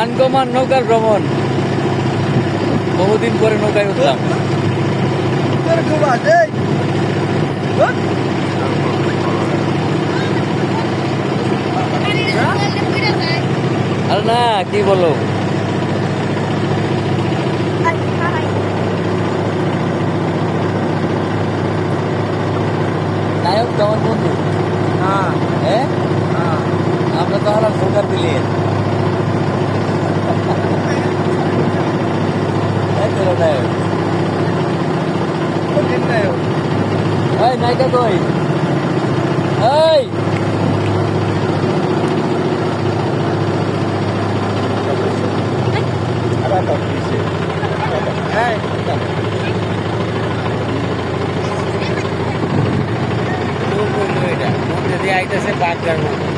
Uncommon নৌকার ভ্রমণ। বহুদিন পরে নৌকায় উঠলাম। আর না কি বলো? নায়ক আমার বন্ধু। never be late. Hết rồi này. Hết đến này. Ơi, này các tôi. Ơi. Hãy subscribe cho kênh Ghiền Mì Gõ Để không bỏ lỡ những video hấp dẫn આઈ તો સે બાત કરું